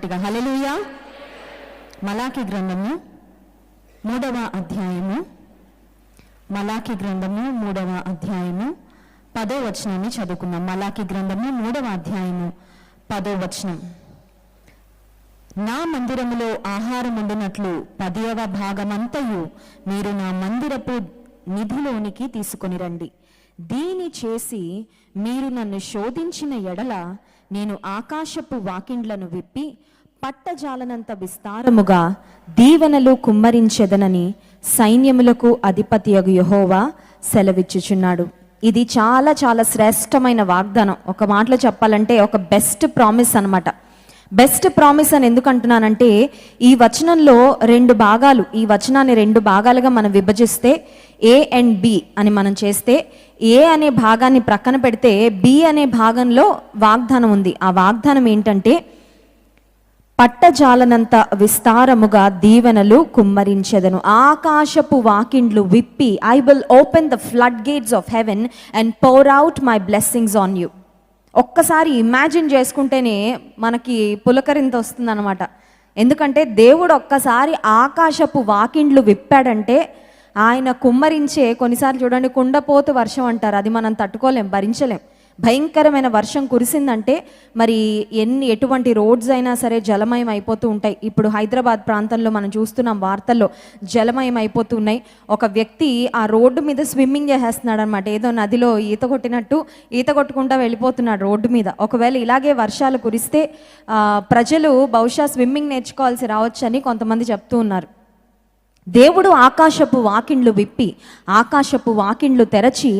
గట్టిగా హల్లెలూయా. మలాకి గ్రంథము మూడవ అధ్యాయము. మలాకి గ్రంథము మూడవ అధ్యాయము. పదో వచనాన్ని చదువుకుందాం. మలాకి గ్రంథము మూడవ అధ్యాయము. పదో వచనం. నా మందిరములో ఆహారం ఉండినట్లు పదియవ భాగమంతయు మీరు నా మందిరపు నిధిలోనికి తీసుకొని రండి. దీని చేసి మీరు నన్ను శోధించిన ఎడల నేను ఆకాశపు వాకిండ్లను విప్పి పట్టజాలనంత విస్తారముగా దీవెనలు కుమ్మరించెదనని సైన్యములకు అధిపతి యహోవా సెలవిచ్చుచున్నాడు. ఇది చాలా చాలా శ్రేష్టమైన వాగ్దానం. ఒక మాటలో చెప్పాలంటే ఒక బెస్ట్ ప్రామిస్ అన్నమాట. బెస్ట్ ప్రామిస్ అని ఎందుకు అంటున్నానంటే ఈ వచనంలో రెండు భాగాలు ఈ వచనాన్ని రెండు భాగాలుగా మనం విభజిస్తే ఏ అండ్ బి అని మనం చేస్తే ఏ అనే భాగాన్ని ప్రక్కన పెడితే బి అనే భాగంలో వాగ్దానం ఉంది. ఆ వాగ్దానం ఏంటంటే పట్టజాలనంత విస్తారముగా దీవెనలు కుమ్మరించెదను. ఆకాశపు వాకిండ్లు విప్పి I will open the flood gates of heaven and pour out my blessings on you ఒక్కసారి ఇమాజిన్ చేసుకుంటేనే మనకి పులకరింత వస్తుందన్నమాట. ఎందుకంటే దేవుడు ఒక్కసారి ఆకాశపు వాకిండ్లు విప్పాడంటే ఆయన కుమ్మరించే కొన్నిసార్లు చూడండి కుండపోతు వర్షం అంటారు. అది మనం తట్టుకోలేం భరించలేం. భయంకరమైన వర్షం కురిసిందంటే మరి ఎన్ని ఎటువంటి రోడ్స్ అయినా సరే జలమయం అయిపోతూ ఉంటాయి. ఇప్పుడు హైదరాబాద్ ప్రాంతంలో మనం చూస్తున్నాం వార్తల్లో జలమయం అయిపోతూ ఉన్నాయి. ఒక వ్యక్తి ఆ రోడ్డు మీద స్విమ్మింగ్ చేసేస్తున్నాడు అనమాట ఏదో నదిలో ఈత కొట్టినట్టు ఈత కొట్టుకుంటా వెళ్ళిపోతున్నాడు రోడ్డు మీద. ఒకవేళ ఇలాగే వర్షాలు కురిస్తే ప్రజలు బహుశా స్విమ్మింగ్ నేర్చుకోవాల్సి రావచ్చని కొంతమంది చెప్తూ ఉన్నారు. దేవుడు ఆకాశపు వాకిండ్లు విప్పి ఆకాశపు వాకిండ్లు తెరచి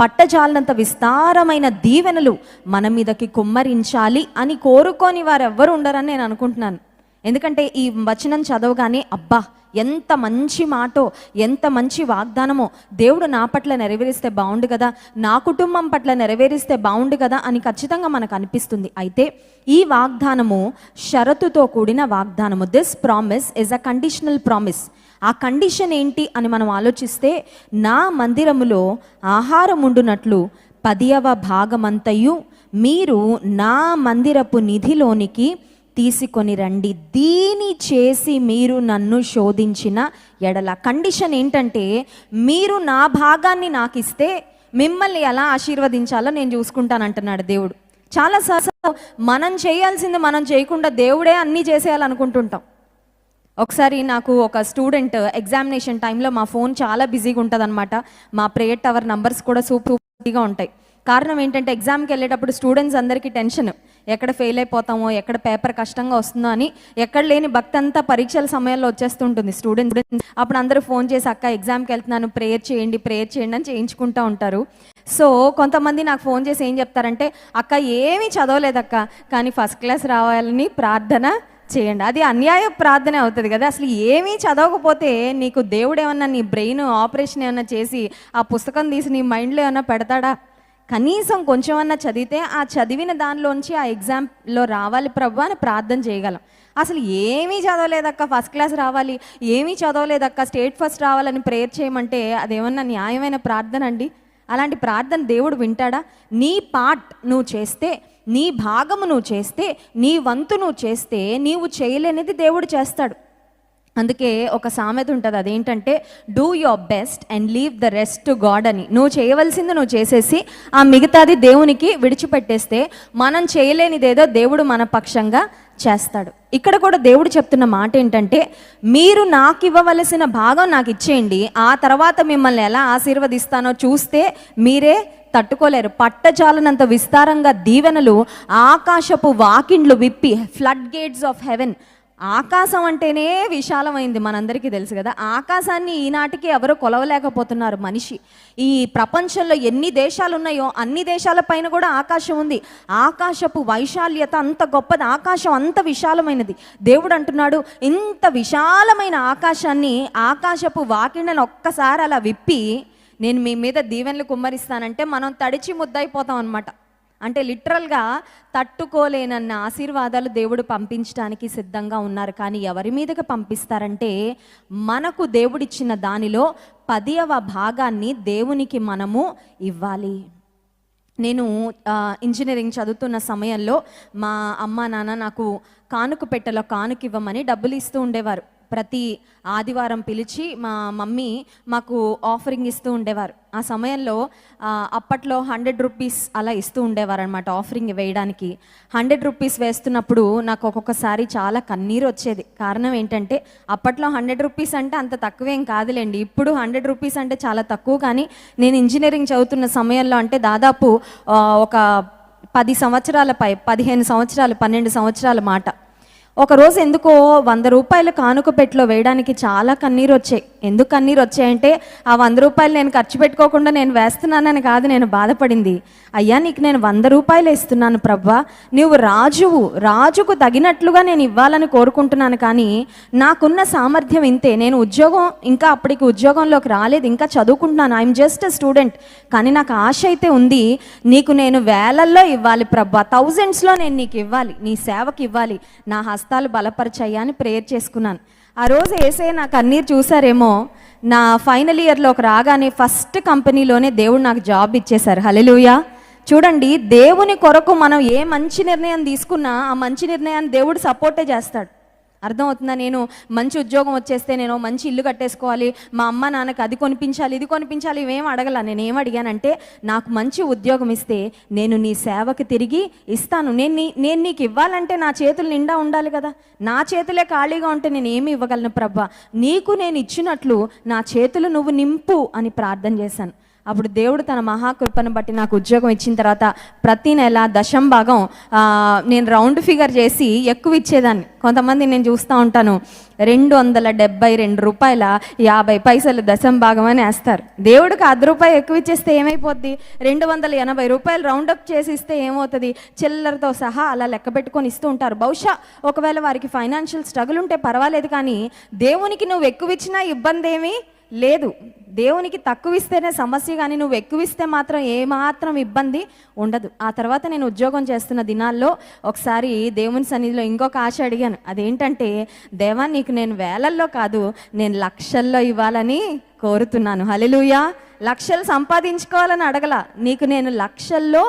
పట్టజాలనంత విస్తారమైన దీవెనలు మన మీదకి కుమ్మరించాలి అని కోరుకొని వారెవ్వరు ఉండరని నేను అనుకుంటున్నాను. ఎందుకంటే ఈ వచనం చదవగానే అబ్బా ఎంత మంచి మాటో ఎంత మంచి వాగ్దానమో దేవుడు నా పట్ల నెరవేరిస్తే బాగుండు కదా నా కుటుంబం పట్ల నెరవేరిస్తే బాగుండు కదా అని ఖచ్చితంగా మనకు అనిపిస్తుంది. అయితే ఈ వాగ్దానము షరతుతో కూడిన వాగ్దానము. This promise is a conditional promise ఆ కండిషన్ ఏంటి అని మనం ఆలోచిస్తే నా మందిరములో ఆహారం ఉండునట్లు పదియవ భాగమంతయు మీరు నా మందిరపు నిధిలోనికి తీసుకొని రండి. దీని చేసి మీరు నన్ను శోధించిన ఎడల. కండిషన్ ఏంటంటే మీరు నా భాగాన్ని నాకు ఇస్తే మిమ్మల్ని ఎలా ఆశీర్వదించాలో నేను చూసుకుంటానంటున్నాడు దేవుడు. చాలాసార్లు మనం చేయాల్సింది మనం చేయకుండా దేవుడే అన్నీ చేసేయాలనుకుంటుంటాం. ఒకసారి నాకు ఒక స్టూడెంట్ ఎగ్జామినేషన్ టైంలో మా ఫోన్ చాలా బిజీగా ఉంటుంది మా ప్రేయర్ టవర్ నంబర్స్ కూడా సూపర్గా ఉంటాయి. కారణం ఏంటంటే ఎగ్జామ్కి వెళ్ళేటప్పుడు స్టూడెంట్స్ అందరికీ టెన్షన్ ఎక్కడ ఫెయిల్ అయిపోతామో ఎక్కడ పేపర్ కష్టంగా వస్తుందో అని ఎక్కడ లేని భక్తి అంతా పరీక్షల సమయంలో వచ్చేస్తుంటుంది స్టూడెంట్ అప్పుడు అందరూ ఫోన్ చేసి అక్క ఎగ్జామ్కి వెళ్తున్నాను ప్రేయర్ చేయండి ప్రేయర్ చేయండి అని చేయించుకుంటూ ఉంటారు. సో కొంతమంది నాకు ఫోన్ చేసి ఏం చెప్తారంటే అక్క ఏమీ చదవలేదక్క కానీ ఫస్ట్ క్లాస్ రావాలని ప్రార్థన చేయండి. అది అన్యాయ ప్రార్థన అవుతుంది కదా. అసలు ఏమీ చదవకపోతే నీకు దేవుడు ఏమన్నా నీ బ్రెయిన్ ఆపరేషన్ ఏమన్నా చేసి ఆ పుస్తకం తీసి నీ మైండ్లో ఏమన్నా పెడతాడా? కనీసం కొంచెమన్నా చదివితే ఆ చదివిన దానిలోంచి ఆ ఎగ్జామ్లో రావాలి ప్రభు అని ప్రార్థన చేయగలం. అసలు ఏమీ చదవలేదక్క. ఫస్ట్ క్లాస్ రావాలి. ఏమీ చదవలేదక్క. స్టేట్ ఫస్ట్ రావాలని ప్రేయర్ చేయమంటే అదేమన్నా న్యాయమైన ప్రార్థన అండి? అలాంటి ప్రార్థన దేవుడు వింటాడా? నీ పార్ట్ నువ్వు చేస్తే నీ భాగము నువ్వు చేస్తే నీ వంతు నువ్వు చేస్తే నీవు చేయలేనిది దేవుడు చేస్తాడు. అందుకే ఒక సామెత ఉంటుంది అదేంటంటే do your best and leave the rest to God అని. నువ్వు చేయవలసింది నువ్వు చేసేసి ఆ మిగతాది దేవునికి విడిచిపెట్టేస్తే మనం చేయలేనిదేదో దేవుడు మన పక్షంగా చేస్తాడు. ఇక్కడ కూడా దేవుడు చెప్తున్న మాట ఏంటంటే మీరు నాకు ఇవ్వవలసిన భాగం నాకు ఇచ్చేయండి. ఆ తర్వాత మిమ్మల్ని ఎలా ఆశీర్వదిస్తానో చూస్తే మీరే తట్టుకోలేరు. పట్టజాలనంత విస్తారంగా దీవెనలు ఆకాశపు వాకిండ్లు విప్పి ఫ్లడ్ గేట్స్ ఆఫ్ హెవెన్ ఆకాశం అంటేనే విశాలమైంది మనందరికీ తెలుసు కదా. ఆకాశాన్ని ఈనాటికి ఎవరు కొలవలేకపోతున్నారు మనిషి. ఈ ప్రపంచంలో ఎన్ని దేశాలు ఉన్నాయో అన్ని దేశాల పైన కూడా ఆకాశం ఉంది. ఆకాశపు వైశాల్యత అంత గొప్పది ఆకాశం అంత విశాలమైనది. దేవుడు అంటున్నాడు ఇంత విశాలమైన ఆకాశాన్ని ఆకాశపు వాకిండని ఒక్కసారి అలా విప్పి నేను మీ మీద దీవెనలు కుమ్మరిస్తానంటే మనం తడిచి ముద్దయిపోతాం అనమాట అంటే లిటరల్గా తట్టుకోలేనన్న ఆశీర్వాదాలు దేవుడు పంపించడానికి సిద్ధంగా ఉన్నారు. కానీ ఎవరి మీదకి పంపిస్తారంటే మనకు దేవుడిచ్చిన దానిలో పదియవ భాగాన్ని దేవునికి మనము ఇవ్వాలి. నేను ఇంజనీరింగ్ చదువుతున్న సమయంలో మా అమ్మ నాన్న నాకు కానుక పెట్టలో కానుక ఇవ్వమని డబ్బులు ఇస్తూ ఉండేవారు. ప్రతి ఆదివారం పిలిచి మా మమ్మీ మాకు ఆఫరింగ్ ఇస్తూ ఉండేవారు. ఆ సమయంలో అప్పట్లో హండ్రెడ్ రూపీస్ అలా ఇస్తూ ఉండేవారు అనమాట ఆఫరింగ్ వేయడానికి. హండ్రెడ్ రూపీస్ వేస్తున్నప్పుడు నాకు ఒక్కొక్కసారి చాలా కన్నీరు వచ్చేది. కారణం ఏంటంటే అప్పట్లో హండ్రెడ్ రూపీస్ అంటే అంత తక్కువేం కాదులేండి. ఇప్పుడు హండ్రెడ్ రూపీస్ అంటే చాలా తక్కువ కానీ నేను ఇంజనీరింగ్ చదువుతున్న సమయంలో అంటే దాదాపు ఒక పది సంవత్సరాల పై పదిహేను సంవత్సరాలు పన్నెండు సంవత్సరాల మాట. ఒకరోజు ఎందుకో వంద రూపాయలు కానుక పెట్టిలో వేయడానికి చాలా కన్నీరు వచ్చాయి. ఎందుకు కన్నీరు వచ్చాయంటే ఆ వంద రూపాయలు నేను ఖర్చు పెట్టుకోకుండా నేను వేస్తున్నానని కాదు నేను బాధపడింది. అయ్యా నీకు నేను వంద రూపాయలు ఇస్తున్నాను ప్రవ్వా నువ్వు రాజువు రాజుకు తగినట్లుగా నేను ఇవ్వాలని కోరుకుంటున్నాను కానీ నాకున్న సామర్థ్యం ఇంతే. నేను ఉద్యోగం ఇంకా అప్పటికి ఉద్యోగంలోకి రాలేదు ఇంకా చదువుకుంటున్నాను. ఐఎమ్ జస్ట్ అ స్టూడెంట్ కానీ నాకు ఆశ అయితే ఉంది నీకు నేను వేలల్లో ఇవ్వాలి ప్రభా. థౌజండ్స్లో నేను నీకు ఇవ్వాలి నీ సేవకి ఇవ్వాలి. నా హస్త హస్తాలు బలపరిచాయా అని ప్రేయర్ చేసుకున్నాను. ఆ రోజు ఏసే నా కన్నీరు చూసారేమో నా ఫైనల్ ఇయర్లో ఒక రాగానే ఫస్ట్ కంపెనీలోనే దేవుడు నాకు జాబ్ ఇచ్చేశారు. హలెలుయా చూడండి దేవుని కొరకు మనం ఏ మంచి నిర్ణయం తీసుకున్నా ఆ మంచి నిర్ణయాన్ని దేవుడు సపోర్టే చేస్తాడు. అర్థమవుతుందా? నేను మంచి ఉద్యోగం వచ్చేస్తే నేను మంచి ఇల్లు కట్టేసుకోవాలి మా అమ్మ నాన్నకి అది కొనిపించాలి ఇది కొనిపించాలి ఇవేం అడగల. నేనేం అడిగానంటే నాకు మంచి ఉద్యోగం ఇస్తే నేను నీ సేవకు తిరిగి ఇస్తాను. నేను నీ నేను నీకు ఇవ్వాలంటే నా చేతులు నిండా ఉండాలి కదా. నా చేతులే ఖాళీగా ఉంటే నేను ఏమి ఇవ్వగలను ప్రభా? నీకు నేను ఇచ్చినట్లు నా చేతులు నువ్వు నింపు అని ప్రార్థన చేశాను. అప్పుడు దేవుడు తన మహాకృపను బట్టి నాకు ఉద్యోగం ఇచ్చిన తర్వాత ప్రతి నెల దశం భాగం నేను రౌండ్ ఫిగర్ చేసి ఎక్కువ ఇచ్చేదాన్ని. కొంతమంది నేను చూస్తూ ఉంటాను రెండు వందల డెబ్బై రెండు రూపాయల యాభై పైసలు దశం భాగం అని వేస్తారు. దేవుడికి అర్ధ రూపాయి ఎక్కువ ఇచ్చేస్తే ఏమైపోద్ది? రెండు వందల ఎనభై రూపాయలు రౌండ్ అప్ చేసి ఇస్తే ఏమవుతుంది? చిల్లరతో సహా అలా లెక్క పెట్టుకొని ఇస్తూ ఉంటారు. బహుశా ఒకవేళ వారికి ఫైనాన్షియల్ స్ట్రగుల్ ఉంటే పర్వాలేదు కానీ దేవునికి నువ్వు ఎక్కువ ఇచ్చినా ఇబ్బంది ఏమీ లేదు. దేవునికి తక్కువ ఇస్తేనే సమస్య కానీ నువ్వు ఎక్కువ ఇస్తే మాత్రం ఏమాత్రం ఇబ్బంది ఉండదు. ఆ తర్వాత నేను ఉద్యోగం చేస్తున్న దినాల్లో ఒకసారి దేవుని సన్నిధిలో ఇంకొక ఆశ అడిగాను. అదేంటంటే దేవా నీకు నేను వేలల్లో కాదు నేను లక్షల్లో ఇవ్వాలని కోరుతున్నాను. హలెలుయా లక్షలు సంపాదించుకోవాలని అడగల. నీకు నేను లక్షల్లో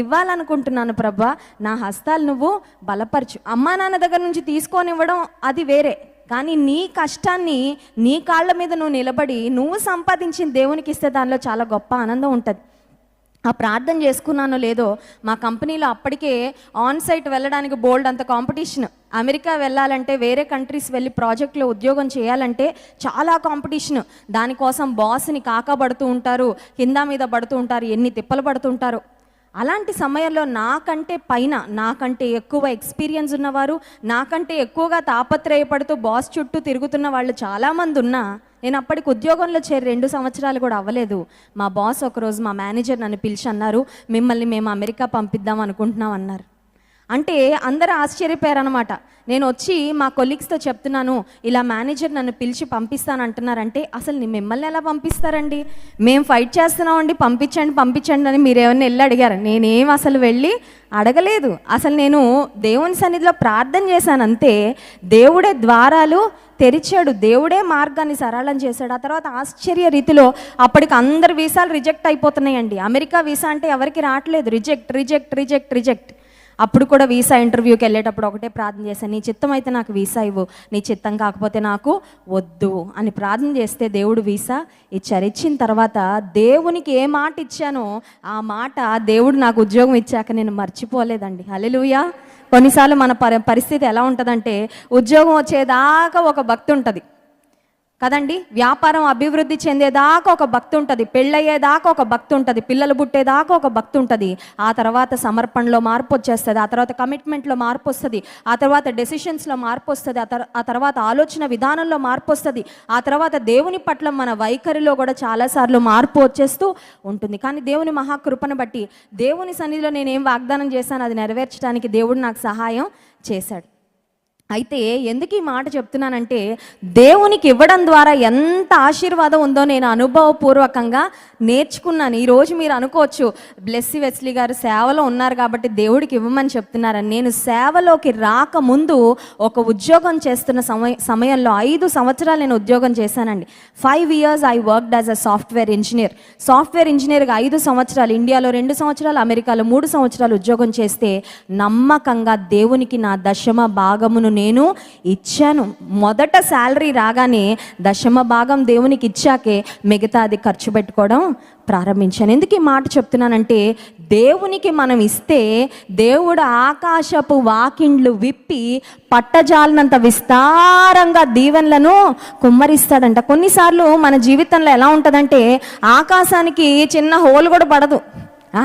ఇవ్వాలనుకుంటున్నాను ప్రభా. నా హస్తాలు నువ్వు బలపరచు. అమ్మా నాన్న దగ్గర నుంచి తీసుకొని ఇవ్వడం అది వేరే. కానీ నీ కష్టాన్ని నీ కాళ్ళ మీద నువ్వు నిలబడి నువ్వు సంపాదించిన దేవునికి ఇస్తే దానిలో చాలా గొప్ప ఆనందం ఉంటుంది. ఆ ప్రార్థన చేసుకున్నానో లేదో మా కంపెనీలో అప్పటికే ఆన్ సైట్ వెళ్ళడానికి బోల్డ్ అంత కాంపిటీషన్. అమెరికా వెళ్ళాలంటే వేరే కంట్రీస్ వెళ్ళి ప్రాజెక్ట్లో ఉద్యోగం చేయాలంటే చాలా కాంపిటీషన్. దానికోసం బాస్ని కాకబడుతూ ఉంటారు కింద మీద పడుతూ ఉంటారు ఎన్ని తిప్పలు పడుతుంటారు అలాంటి సమయంలో నాకంటే పైన నాకంటే ఎక్కువ ఎక్స్పీరియన్స్ ఉన్నవారు నాకంటే ఎక్కువగా తాపత్రయపడుతూ బాస్ చుట్టూ తిరుగుతున్న వాళ్ళు చాలామంది ఉన్నా నేను అప్పటికి ఉద్యోగంలో చేరి రెండు సంవత్సరాలు కూడా అవ్వలేదు. మా బాస్ ఒకరోజు మా మేనేజర్ నన్ను పిలిచి అన్నారు మిమ్మల్ని మేము అమెరికా పంపిద్దాం అనుకుంటున్నాం అన్నారు. అంటే అందరూ ఆశ్చర్యపోయారనమాట నేను వచ్చి మా కొలీగ్స్తో చెప్తున్నాను ఇలా మేనేజర్ నన్ను పిలిచి పంపిస్తాను అంటున్నారంటే అసలు మిమ్మల్ని ఎలా పంపిస్తారండి? మేము ఫైట్ చేస్తున్నామండి పంపించండి పంపించండి అని మీరు ఏమన్నా వెళ్ళి అడిగారు. నేనేం అసలు వెళ్ళి అడగలేదు. అసలు నేను దేవుని సన్నిధిలో ప్రార్థన చేశాను అంతే. దేవుడే ద్వారాలు తెరిచాడు. దేవుడే మార్గాన్ని సరళం చేశాడు. ఆ తర్వాత ఆశ్చర్య రీతిలో అప్పటికి అందరు వీసాలు రిజెక్ట్ అయిపోతున్నాయండి. అమెరికా వీసా అంటే ఎవరికి రావట్లేదు. Reject reject reject reject. అప్పుడు కూడా వీసా ఇంటర్వ్యూకి వెళ్ళేటప్పుడు ఒకటే ప్రార్థన చేశాను నీ చిత్తం అయితే నాకు వీసా ఇవ్వు నీ చిత్తం కాకపోతే నాకు వద్దు అని ప్రార్థన చేస్తే దేవుడు వీసా ఇచ్చారు. ఇచ్చిన తర్వాత దేవునికి ఏ మాట ఇచ్చానో ఆ మాట దేవుడు నాకు ఉద్యోగం ఇచ్చాక నేను మర్చిపోలేదండి. హలెలుయా కొన్నిసార్లు మన పరి పరిస్థితి ఎలా ఉంటుందంటే ఉద్యోగం వచ్చేదాకా ఒక భక్తి ఉంటుంది. కదండి? వ్యాపారం అభివృద్ధి చెందేదాకా ఒక భక్తి ఉంటుంది. పెళ్ళయ్యేదాకా ఒక భక్తి ఉంటుంది. పిల్లలు పుట్టేదాకా ఒక భక్తి ఉంటుంది. ఆ తర్వాత సమర్పణలో మార్పు వచ్చేస్తుంది. ఆ తర్వాత కమిట్మెంట్లో మార్పు వస్తుంది. ఆ తర్వాత డెసిషన్స్లో మార్పు వస్తుంది. ఆ ఆ తర్వాత ఆలోచన విధానంలో మార్పు వస్తుంది. ఆ తర్వాత దేవుని పట్ల మన వైఖరిలో కూడా చాలాసార్లు మార్పు వచ్చేస్తూ ఉంటుంది. కానీ దేవుని మహాకృపను బట్టి దేవుని సన్నిధిలో నేనేం వాగ్దానం చేశాను అది నెరవేర్చడానికి దేవుడు నాకు సహాయం చేశాడు. అయితే ఎందుకు ఈ మాట చెప్తున్నానంటే దేవునికి ఇవ్వడం ద్వారా ఎంత ఆశీర్వాదం ఉందో నేను అనుభవపూర్వకంగా నేర్చుకున్నాను. ఈరోజు మీరు అనుకోవచ్చు బ్లెస్సి వెస్లీ గారు సేవలో ఉన్నారు కాబట్టి దేవుడికి ఇవ్వమని చెప్తున్నారని. నేను సేవలోకి రాకముందు ఒక ఉద్యోగం చేస్తున్న సమయ సమయంలో ఐదు సంవత్సరాలు నేను ఉద్యోగం చేశానండి. Five years I worked as a software engineer software ఇంజనీర్గా ఐదు సంవత్సరాలు ఇండియాలో రెండు సంవత్సరాలు అమెరికాలో మూడు సంవత్సరాలు ఉద్యోగం చేస్తే నమ్మకంగా దేవునికి నా దశమ భాగమును నేను ఇచ్చాను. మొదట శాలరీ రాగానే దశమ భాగం దేవునికి ఇచ్చాకే మిగతాది ఖర్చు పెట్టుకోవడం ప్రారంభించాను. ఎందుకు ఈ మాట చెప్తున్నానంటే దేవునికి మనం ఇస్తే దేవుడు ఆకాశపు వాకిండ్లు విప్పి పట్టజాలనంత విస్తారంగా దీవెనలను కుమ్మరిస్తాడంట. కొన్నిసార్లు మన జీవితంలో ఎలా ఉంటుందంటే ఆకాశానికి చిన్న హోల్ కూడా పడదు.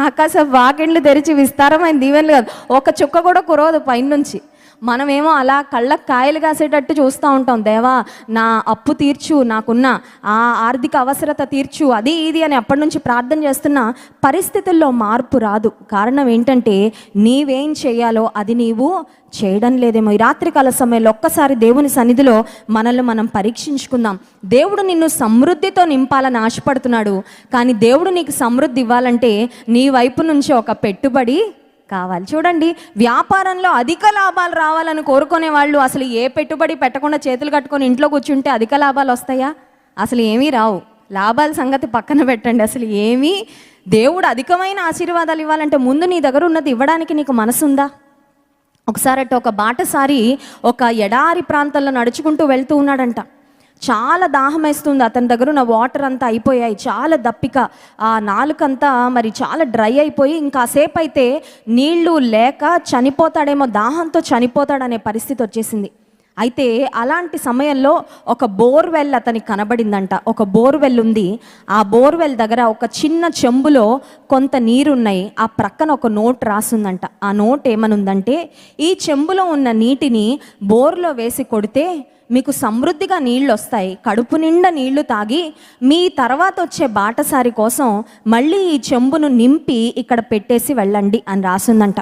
ఆకాశ వాకిండ్లు తెరిచి విస్తారమైన దీవెనలు కాదు. ఒక చుక్క కూడా కురవదు పైనుంచి. మనమేమో అలా కళ్ళకు కాయలు కాసేటట్టు చూస్తూ ఉంటాం. దేవా నా అప్పు తీర్చు నాకున్న ఆ ఆర్థిక అవసరత తీర్చు అది ఇది అని అప్పటి నుంచి ప్రార్థన చేస్తున్న పరిస్థితుల్లో మార్పు రాదు. కారణం ఏంటంటే నీవేం చేయాలో అది నీవు చేయడం లేదేమో. ఈ రాత్రికాల సమయంలో ఒక్కసారి దేవుని సన్నిధిలో మనల్ని మనం పరీక్షించుకుందాం. దేవుడు నిన్ను సమృద్ధితో నింపాలని ఆశపడుతున్నాడు. కానీ దేవుడు నీకు సమృద్ధి ఇవ్వాలంటే నీ వైపు నుంచి ఒక పెట్టుబడి కావాలి. చూడండి వ్యాపారంలో అధిక లాభాలు రావాలని కోరుకునే వాళ్ళు అసలు ఏ పెట్టుబడి పెట్టకుండా చేతులు కట్టుకొని ఇంట్లో కూర్చుంటే అధిక లాభాలు వస్తాయా? అసలు ఏమీ రావు. లాభాల సంగతి పక్కన పెట్టండి. అసలు ఏమీ? దేవుడు అధికమైన ఆశీర్వాదాలు ఇవ్వాలంటే ముందు నీ దగ్గర ఉన్నది ఇవ్వడానికి నీకు మనసుందా? ఒకసారి ఒక బాటసారి ఒక ఎడారి ప్రాంతంలో నడుచుకుంటూ వెళ్తూ ఉన్నాడంట. చాలా దాహం వేస్తుంది. అతని దగ్గర ఉన్న వాటర్ అంతా అయిపోయాయి. చాలా దప్పిక. ఆ నాలుకంతా మరి చాలా డ్రై అయిపోయి ఇంకాసేపు అయితే నీళ్ళు లేక చనిపోతాడేమో దాహంతో చనిపోతాడనే పరిస్థితి వచ్చేసింది. అయితే అలాంటి సమయంలో ఒక బోర్వెల్ అతనికి కనబడిందంట. ఒక బోర్వెల్ ఉంది. ఆ బోర్వెల్ దగ్గర ఒక చిన్న చెంబులో కొంత నీరున్నాయి. ఆ ప్రక్కన ఒక నోట్ రాసుందంట. ఆ నోట్ ఏమనుందంటే ఈ చెంబులో ఉన్న నీటిని బోర్లో వేసి కొడితే మీకు సమృద్ధిగా నీళ్ళు వస్తాయి కడుపు నిండా నీళ్ళు తాగి మీ తర్వాత వచ్చే బాటసారి కోసం మళ్ళీ ఈ చెంబును నింపి ఇక్కడ పెట్టేసి వెళ్ళండి అని రాసిందంట.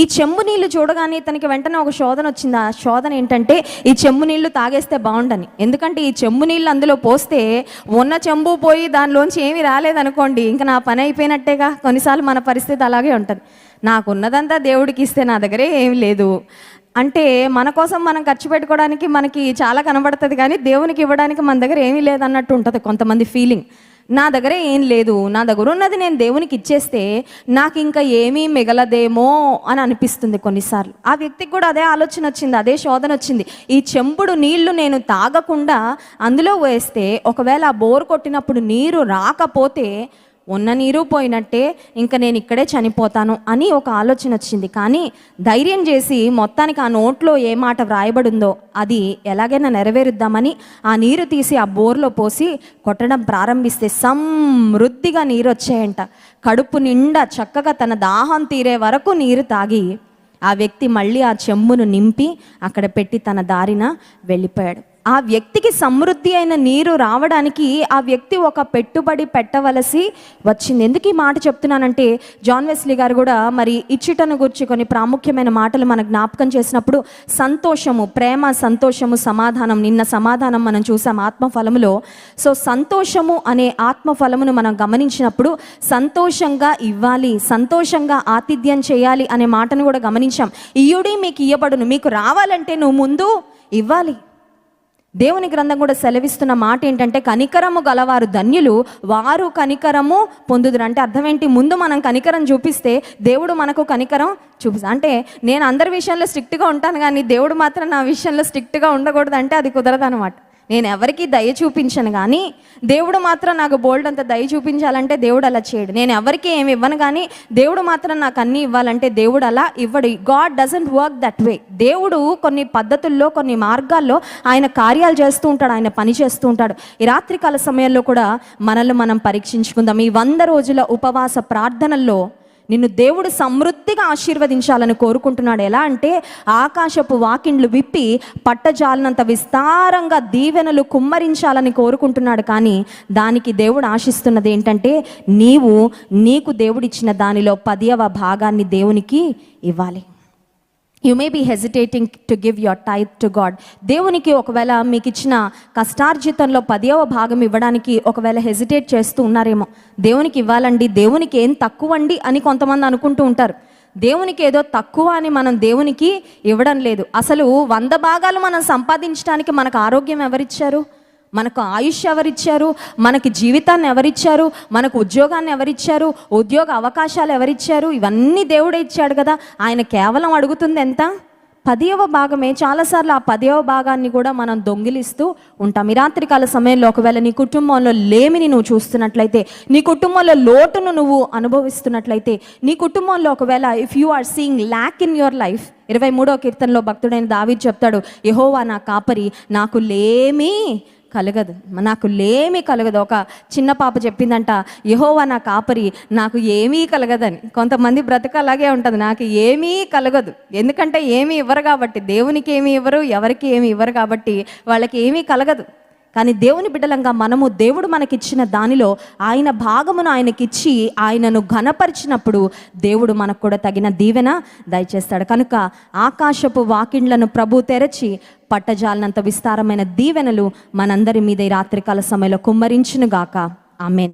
ఈ చెంబు నీళ్ళు చూడగానే ఇతనికి వెంటనే ఒక శోధన వచ్చింది? ఆ శోధన ఏంటంటే ఈ చెంబు నీళ్ళు తాగేస్తే బాగుండని. ఎందుకంటే ఈ చెంబు నీళ్ళు అందులో పోస్తే ఉన్న చెంబు పోయి దానిలోంచి ఏమీ రాలేదనుకోండి. ఇంకా నా పని అయిపోయినట్టేగా. కొన్నిసార్లు మన పరిస్థితి అలాగే ఉంటుంది. నాకున్నదంతా దేవుడికి ఇస్తే నా దగ్గరే ఏమి లేదు. అంటే మన కోసం మనం ఖర్చు పెట్టుకోవడానికి మనకి చాలా కనబడుతుంది కానీ దేవునికి ఇవ్వడానికి మన దగ్గర ఏమీ లేదన్నట్టు ఉంటుంది కొంతమంది ఫీలింగ్ నా దగ్గర ఏం లేదు నా దగ్గర ఉన్నది నేను దేవునికి ఇచ్చేస్తే నాకు ఇంకా ఏమీ మిగలదేమో అని అనిపిస్తుంది కొన్నిసార్లు. ఆ వ్యక్తికి కూడా అదే ఆలోచన వచ్చింది అదే శోధన వచ్చింది. ఈ చెంబుడు నీళ్ళు నేను తాగకుండా అందులో వేస్తే ఒకవేళ ఆ బోర్ కొట్టినప్పుడు నీరు రాకపోతే ఉన్న నీరు పోయినట్టే ఇంకా నేను ఇక్కడే చనిపోతాను అని ఒక ఆలోచన వచ్చింది. కానీ ధైర్యం చేసి మొత్తానికి ఆ నోట్లో ఏ మాట వ్రాయబడిందో అది ఎలాగైనా నెరవేరుద్దామని ఆ నీరు తీసి ఆ బోర్లో పోసి కొట్టడం ప్రారంభిస్తే సమృద్ధిగా నీరు వచ్చాయంట. కడుపు నిండా చక్కగా తన దాహం తీరే వరకు నీరు తాగి ఆ వ్యక్తి మళ్ళీ ఆ చెంబును నింపి అక్కడ పెట్టి తన దారిన వెళ్ళిపోయాడు. ఆ వ్యక్తికి సమృద్ధి అయిన నీరు రావడానికి ఆ వ్యక్తి ఒక పెట్టుబడి పెట్టవలసి వచ్చింది. ఎందుకు ఈ మాట చెప్తున్నానంటే జాన్ వెస్లీ గారు కూడా మరి ఇచ్చుటను గురించి కొన్ని ప్రాముఖ్యమైన మాటలు మన జ్ఞాపకం చేసినప్పుడు సంతోషము ప్రేమ సంతోషము సమాధానం నిన్న సమాధానం మనం చూసాం ఆత్మఫలములో. సో సంతోషము అనే ఆత్మఫలమును మనం గమనించినప్పుడు సంతోషంగా ఇవ్వాలి సంతోషంగా ఆతిథ్యం చేయాలి అనే మాటను కూడా గమనించాం. ఇయుడి మీకు ఇయ్యబడును మీకు రావాలంటే నువ్వు ముందు ఇవ్వాలి. దేవుని గ్రంథం కూడా సెలవిస్తున్న మాట ఏంటంటే కనికరము గలవారు ధన్యులు వారు కనికరము పొందుదురు. అంటే అర్థం ఏంటి ముందు మనం కనికరం చూపిస్తే దేవుడు మనకు కనికరం చూపిస్తా అంటే నేను అందరి విషయంలో స్ట్రిక్ట్గా ఉంటాను కానీ దేవుడు మాత్రం నా విషయంలో స్ట్రిక్ట్గా ఉండకూడదు అంటే అది కుదరదు అనమాట నేను ఎవరికి దయ చూపించను కానీ దేవుడు మాత్రం నాకు బోల్డ్ అంత దయ చూపించాలంటే దేవుడు అలా చేయడు. నేను ఎవరికి ఏమి ఇవ్వను కానీ దేవుడు మాత్రం నాకు అన్నీ ఇవ్వాలంటే దేవుడు అలా ఇవ్వడు. God doesn't work that way దేవుడు కొన్ని పద్ధతుల్లో కొన్ని మార్గాల్లో ఆయన కార్యాలు చేస్తూ ఉంటాడు ఆయన పని చేస్తూ ఉంటాడు. ఈ రాత్రికాల సమయంలో కూడా మనల్ని మనం పరీక్షించుకుందాం. ఈ వంద రోజుల ఉపవాస ప్రార్థనల్లో నిన్ను దేవుడు సమృద్ధిగా ఆశీర్వదించాలని కోరుకుంటున్నాడు. ఎలా అంటే ఆకాశపు వాకిండ్లు విప్పి పట్టజాలనంత విస్తారంగా దీవెనలు కుమ్మరించాలని కోరుకుంటున్నాడు. కానీ దానికి దేవుడు ఆశిస్తున్నది ఏంటంటే నీవు నీకు దేవుడిచ్చిన దానిలో పదియవ భాగాన్ని దేవునికి ఇవ్వాలి. You may be hesitating to give your tithe to God దేవునికి ఒకవేళ మీకు ఇచ్చిన కష్టార్జితంలో పదవ భాగం ఇవ్వడానికి ఒకవేళ హెజిటేట్ చేస్తూ ఉన్నారేమో దేవునికి ఇవ్వాలండి దేవునికి ఏం తక్కువ అండి అని కొంతమంది అనుకుంటూ ఉంటారు. దేవునికి ఏదో తక్కువ అని మనం దేవునికి ఇవ్వడం లేదు. అసలు వంద భాగాలు మనం సంపాదించడానికి మనకు ఆరోగ్యం ఎవరిచ్చారు? మనకు ఆయుష్ ఎవరిచ్చారు? మనకి జీవితాన్ని ఎవరిచ్చారు? మనకు ఉద్యోగాన్ని ఎవరిచ్చారు? ఉద్యోగ అవకాశాలు ఎవరిచ్చారు? ఇవన్నీ దేవుడే ఇచ్చాడు కదా. ఆయన కేవలం అడుగుతుంది ఎంత? పదివ భాగమే. చాలాసార్లు ఆ పదివ భాగాన్ని కూడా మనం దొంగిలిస్తూ ఉంటాం. ఈ రాత్రికాల సమయంలో ఒకవేళ నీ కుటుంబంలో లేమిని నువ్వు చూస్తున్నట్లయితే నీ కుటుంబంలో లోటును నువ్వు అనుభవిస్తున్నట్లయితే నీ కుటుంబంలో ఒకవేళ if you are seeing lack in your life ఇరవై మూడో కీర్తనలో భక్తుడైన దావి చెప్తాడు యహోవా నా కాపరి నాకు లేమీ కలగదు. నాకు లేమీ కలగదు. ఒక చిన్న పాప చెప్పిందంట యహోవా నా కాపరి నాకు ఏమీ కలగదని. కొంతమంది బ్రతక అలాగే ఉంటుంది. నాకు ఏమీ కలగదు. ఎందుకంటే ఏమీ ఇవ్వరు కాబట్టి దేవునికి ఏమీ ఇవ్వరు ఎవరికి ఏమీ ఇవ్వరు కాబట్టి వాళ్ళకి ఏమీ కలగదు. కానీ దేవుని బిడ్డలంగా మనము దేవుడు మనకిచ్చిన దానిలో ఆయన భాగమును ఆయనకిచ్చి ఆయనను ఘనపరిచినప్పుడు దేవుడు మనకు కూడా తగిన దీవెన దయచేస్తాడు. కనుక ఆకాశపు వాకిండ్లను ప్రభు తెరచి పట్టజాలనంత విస్తారమైన దీవెనలు మనందరి మీద ఈ రాత్రికాల సమయంలో కుమ్మరించునుగాక. ఆమెన్.